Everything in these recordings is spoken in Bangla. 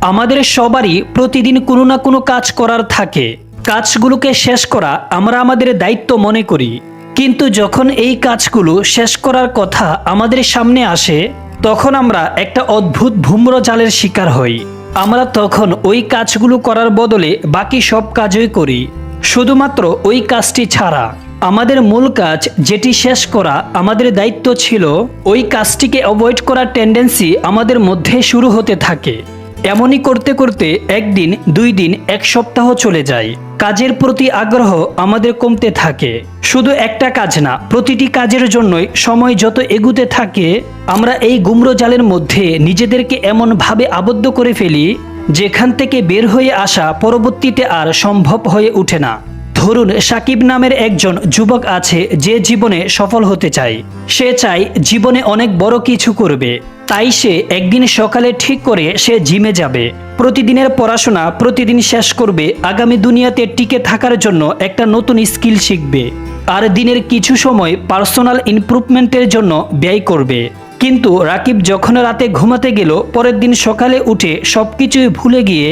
আমাদের সবারই প্রতিদিন কোনো না কোনো কাজ করার থাকে। কাজগুলোকে শেষ করা আমরা আমাদের দায়িত্ব মনে করি। কিন্তু যখন এই কাজগুলো শেষ করার কথা আমাদের সামনে আসে, তখন আমরা একটা অদ্ভুত ভূম্র জালের শিকার হই। আমরা তখন ওই কাজগুলো করার বদলে বাকি সব কাজই করি। শুধুমাত্র ওই কাজটি ছাড়া। আমাদের মূল কাজ যেটি শেষ করা আমাদের দায়িত্ব ছিল, ওই কাজটিকে অ্যাভয়েড করার টেন্ডেন্সি আমাদের মধ্যে শুরু হতে থাকে। এমনই করতে করতে একদিন দুই দিন এক সপ্তাহ চলে যায়। কাজের প্রতি আগ্রহ আমাদের কমতে থাকে। শুধু একটা কাজ না, প্রতিটি কাজের জন্যই সময় যত এগুতে থাকে, আমরা এই গুমরো জালের মধ্যে নিজেদেরকে এমনভাবে আবদ্ধ করে ফেলি, যেখান থেকে বের হয়ে আসা পরবর্তীতে আর সম্ভব হয়ে ওঠে না। ধরুন, সাকিব নামের একজন যুবক আছে যে জীবনে সফল হতে চায়। সে চায় জীবনে অনেক বড় কিছু করবে। তাই সে একদিন সকালে ঠিক করে সে জিমে যাবে। প্রতিদিনের পড়াশোনা প্রতিদিন শেষ করবে। আগামী দুনিয়াতে টিকে থাকার জন্য একটা নতুন স্কিল শিখবে। আর দিনের কিছু সময় পার্সোনাল ইমপ্রুভমেন্টের জন্য ব্যয় করবে। কিন্তু রাকিব যখন রাতে ঘুমাতে গেল, পরের দিন সকালে উঠে সবকিছুই ভুলে গিয়ে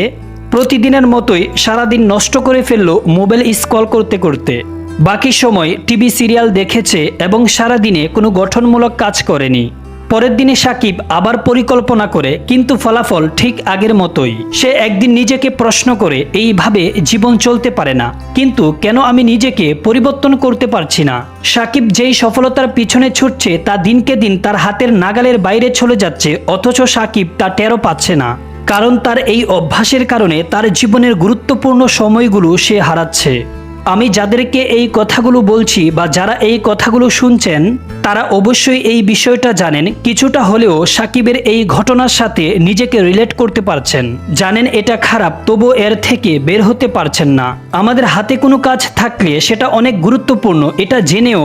প্রতিদিনের মতোই সারাদিন নষ্ট করে ফেলল মোবাইল স্কল করতে করতে। বাকি সময় টিভি সিরিয়াল দেখেছে এবং সারাদিনে কোনো গঠনমূলক কাজ করেনি। পরের দিনে সাকিব আবার পরিকল্পনা করে, কিন্তু ফলাফল ঠিক আগের মতোই। সে একদিন নিজেকে প্রশ্ন করে, এইভাবে জীবন চলতে পারে না। কিন্তু কেন আমি নিজেকে পরিবর্তন করতে পারছি না? সাকিব যেই সফলতার পিছনে ছুটছে, তা দিনকে দিন তার হাতের নাগালের বাইরে চলে যাচ্ছে, অথচ সাকিব তা টেরো পাচ্ছে না। কারণ তার এই অভ্যাসের কারণে তার জীবনের গুরুত্বপূর্ণ সময়গুলো সে হারাচ্ছে। আমি যাদেরকে এই কথাগুলো বলছি বা যারা এই কথাগুলো শুনছেন, তারা অবশ্যই এই বিষয়টা জানেন, কিছুটা হলেও সাকিবের এই ঘটনার সাথে নিজেকে রিলেট করতে পারছেন। জানেন এটা খারাপ তবু এর থেকে বের হতে পারছেন না। আমাদের হাতে কোনো কাজ থাকলে সেটা অনেক গুরুত্বপূর্ণ, এটা জেনেও,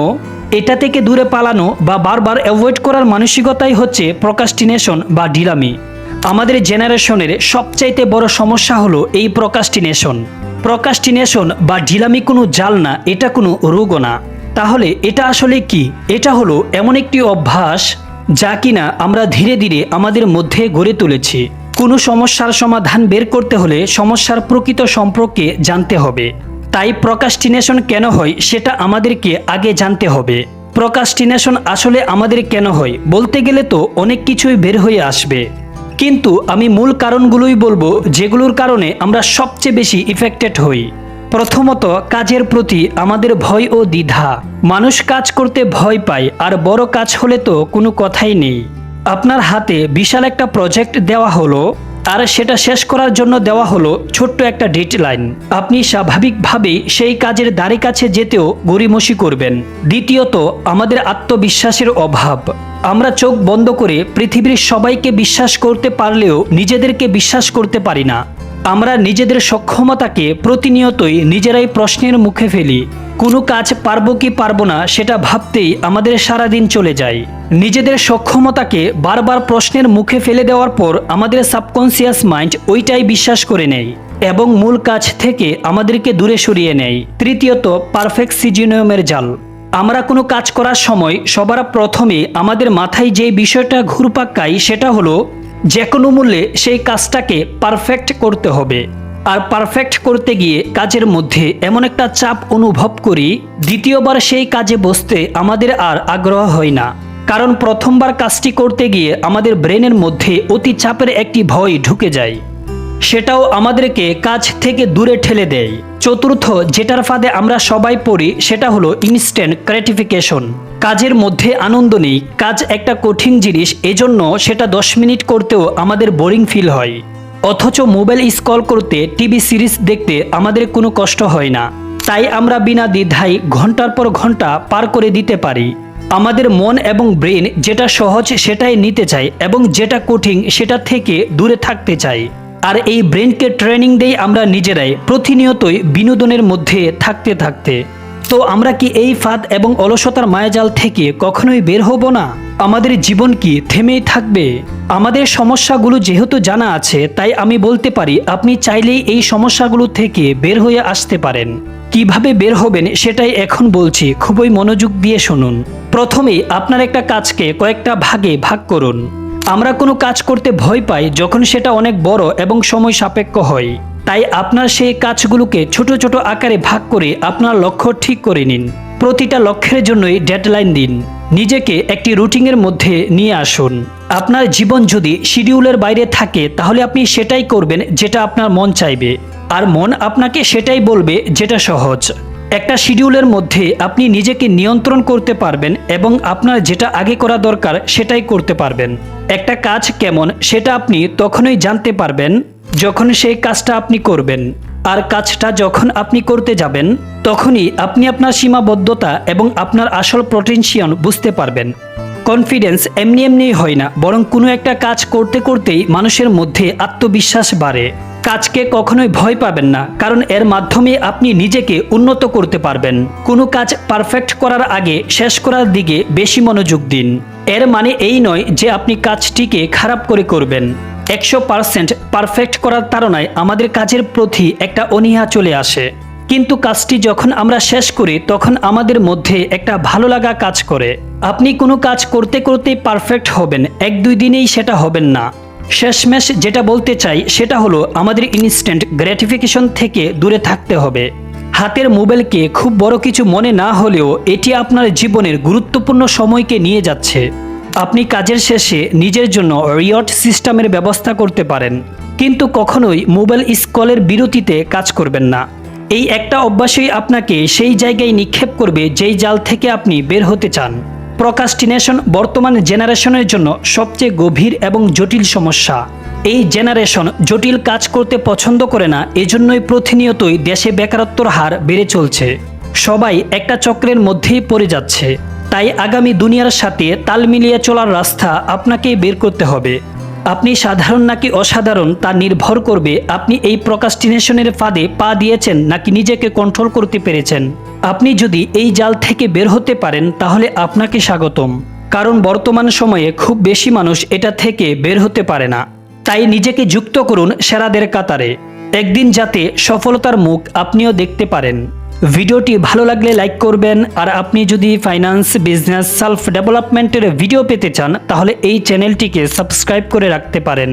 এটা থেকে দূরে পালানো বা বারবার অ্যাভয়েড করার মানসিকতাই হচ্ছে প্রকাস্টিনেশন বা ডিলামি আমাদের জেনারেশনের সবচাইতে বড় সমস্যা হলো এই প্রকাস্টিনেশন প্রকাস্টিনেশন বা ঢিলামি কোনো জাল না, এটা কোনো রোগও না। তাহলে এটা আসলে কি? এটা হলো এমন একটি অভ্যাস যা কিনা আমরা ধীরে ধীরে আমাদের মধ্যে গড়ে তুলেছি। কোনো সমস্যার সমাধান বের করতে হলে সমস্যার প্রকৃত সম্পর্কে জানতে হবে। তাই প্রকাস্টিনেশন কেন হয় সেটা আমাদেরকে আগে জানতে হবে। প্রকাস্টিনেশন আসলে আমাদের কেন হয়? বলতে গেলে তো অনেক কিছুই বের হয়ে আসবে। কিন্তু আমি মূল কারণগুলোই বলব যেগুলোর কারণে আমরা সবচেয়ে বেশি ইফেক্টেড হই। প্রথমত, কাজের প্রতি আমাদের ভয় ও দ্বিধা। মানুষ কাজ করতে ভয় পায়, আর বড় কাজ হলে তো কোনো কথাই নেই। আপনার হাতে বিশাল একটা প্রজেক্ট দেওয়া হলো। আর সেটা শেষ করার জন্য দেওয়া হলো ছোট্ট একটা ডেডলাইন। আপনি স্বাভাবিকভাবেই সেই কাজের দ্বারে কাছে যেতেও গড়িমসি করবেন। দ্বিতীয়ত, আমাদের আত্মবিশ্বাসের অভাব। আমরা চোখ বন্ধ করে পৃথিবীর সবাইকে বিশ্বাস করতে পারলেও নিজেদেরকে বিশ্বাস করতে পারি না। আমরা নিজেদের সক্ষমতাকে প্রতিনিয়তই নিজেরাই প্রশ্নের মুখে ফেলি। কোনো কাজ পারব কি পারব না সেটা ভাবতেই আমাদের সারাদিন চলে যায়। নিজেদের সক্ষমতাকে বারবার প্রশ্নের মুখে ফেলে দেওয়ার পর আমাদের সাবকনসিয়াস মাইন্ড ওইটাই বিশ্বাস করে নেয় এবং মূল কাজ থেকে আমাদেরকে দূরে সরিয়ে নেয়। তৃতীয়ত, পারফেক্ট সিজিনিয়মের জাল। আমরা কোনো কাজ করার সময় সবার প্রথমে আমাদের মাথায় যে বিষয়টা ঘুরপাক্কাই সেটা হলো যে কোনো মূল্যে সেই কাজটাকে পারফেক্ট করতে হবে। আর পারফেক্ট করতে গিয়ে কাজের মধ্যে এমন একটা চাপ অনুভব করি, দ্বিতীয়বার সেই কাজে বসতে আমাদের আর আগ্রহ হয় না। কারণ প্রথমবার কাজটি করতে গিয়ে আমাদের ব্রেনের মধ্যে অতি চাপের একটি ভয় ঢুকে যায়। সেটাও আমাদেরকে কাজ থেকে দূরে ঠেলে দেয়। চতুর্থ, যেটার ফাঁদে আমরা সবাই পড়ি, সেটা হলো ইনস্ট্যান্ট গ্র্যাটিফিকেশন কাজের মধ্যে আনন্দ নেই। কাজ একটা কঠিন জিনিস, এজন্য সেটা দশ মিনিট করতেও আমাদের বোরিং ফিল হয়। অথচ মোবাইল স্কল করতে টিভি সিরিজ দেখতে আমাদের কোনো কষ্ট হয় না। তাই আমরা বিনা দ্বিধায় ঘণ্টার পর ঘণ্টা পার করে দিতে পারি। আমাদের মন এবং ব্রেন যেটা সহজ সেটাই নিতে চাই এবং যেটা কঠিন সেটা থেকে দূরে থাকতে চাই আর এই ব্রেনকে ট্রেনিং দেই আমরা নিজেরাই, প্রতিনিয়তই বিনোদনের মধ্যে থাকতে থাকতে। তো আমরা কি এই ফাঁদ এবং অলসতার মায়াজাল থেকে কখনোই বের হব না? আমাদের জীবন কি থেমেই থাকবে? আমাদের সমস্যাগুলো যেহেতু জানা আছে, তাই আমি বলতে পারি, আপনি চাইলেই এই সমস্যাগুলো থেকে বের হয়ে আসতে পারেন। কীভাবে বের হবেন সেটাই এখন বলছি, খুবই মনোযোগ দিয়ে শুনুন। প্রথমেই আপনার একটা কাজকে কয়েকটা ভাগে ভাগ করুন। আমরা কোনো কাজ করতে ভয় পাই যখন সেটা অনেক বড় এবং সময় সাপেক্ষ হয়। তাই আপনার সেই কাজগুলোকে ছোট ছোট আকারে ভাগ করে আপনার লক্ষ্য ঠিক করে নিন। প্রতিটা লক্ষ্যের জন্যই ডেডলাইন দিন। নিজেকে একটি রুটিনের মধ্যে নিয়ে আসুন। আপনার জীবন যদি শিডিউলের বাইরে থাকে, তাহলে আপনি সেটাই করবেন যেটা আপনার মন চাইবে। আর মন আপনাকে সেটাই বলবে যেটা সহজ। একটা শিডিউলের মধ্যে আপনি নিজেকে নিয়ন্ত্রণ করতে পারবেন এবং আপনার যেটা আগে করা দরকার সেটাই করতে পারবেন। একটা কাজ কেমন সেটা আপনি তখনই জানতে পারবেন। যখন সেই কাজটা আপনি করবেন আর কাজটা যখন আপনি করতে যাবেন, তখনই আপনি আপনার সীমাবদ্ধতা এবং আপনার আসল পটেনশিয়াল বুঝতে পারবেন। কনফিডেন্স এমনি এমনি হয় না, বরং কোনো একটা কাজ করতে করতেই মানুষের মধ্যে আত্মবিশ্বাস বাড়ে। কাজকে কখনোই ভয় পাবেন না, কারণ এর মাধ্যমে আপনি নিজেকে উন্নত করতে পারবেন। কোনো কাজ পারফেক্ট করার আগে শেষ করার দিকে বেশি মনোযোগ দিন। এর মানে এই নয় যে আপনি কাজটিকে খারাপ করে করবেন। একশো পারসেন্ট পারফেক্ট করার তাড়নায় আমাদের কাজের প্রতি একটা অনীহা চলে আসে। কিন্তু কাজটি যখন আমরা শেষ করি, তখন আমাদের মধ্যে একটা ভালো লাগা কাজ করে। আপনি কোনো কাজ করতে করতে পারফেক্ট হবেন, এক দুই দিনেই সেটা হবেন না। শেষমেশ যেটা বলতে চাই, সেটা হলো আমাদের ইনস্ট্যান্ট গ্র্যাটিফিকেশন থেকে দূরে থাকতে হবে। হাতের মোবাইলকে খুব বড় কিছু মনে না হলেও এটি আপনার জীবনের গুরুত্বপূর্ণ সময়কে নিয়ে যাচ্ছে। আপনি কাজের শেষে নিজের জন্য রিওয়ার্ড সিস্টেমের ব্যবস্থা করতে পারেন, কিন্তু কখনোই মোবাইল স্কলের বিরতিতে কাজ করবেন না। এই একটা অভ্যাসই আপনাকে সেই জায়গায় নিক্ষেপ করবে যেই জাল থেকে আপনি বের হতে চান। প্রকাস্টিনেশন বর্তমান জেনারেশনের জন্য সবচেয়ে গভীর এবং জটিল সমস্যা। এই জেনারেশন জটিল কাজ করতে পছন্দ করে না, এজন্যই প্রতিনিয়তই দেশে বেকারত্বর হার বেড়ে চলছে। সবাই একটা চক্রের মধ্যেই পড়ে যাচ্ছে। তাই আগামী দুনিয়ার সাথে তাল মিলিয়ে চলার রাস্তা আপনাকেই বের করতে হবে। আপনি সাধারণ নাকি অসাধারণ তা নির্ভর করবে আপনি এই প্রকাস্টিনেশনের ফাঁদে পা দিয়েছেন নাকি নিজেকে কন্ট্রোল করতে পেরেছেন। আপনি যদি এই জাল থেকে বের হতে পারেন তাহলে আপনাকে স্বাগতম। কারণ বর্তমান সময়ে খুব বেশি মানুষ এটা থেকে বের হতে পারে না। তাই নিজেকে যুক্ত করুন সেরাদের কাতারে। একদিন যাতে সফলতার মুখ আপনিও দেখতে পারেন। ভিডিওটি ভালো লাগলে লাইক করবেন, আর আপনি যদি ফাইন্যান্স বিজনেস সেলফ ডেভেলপমেন্টের ভিডিও পেতে চান, তাহলে এই চ্যানেলটিকে সাবস্ক্রাইব করে রাখতে পারেন।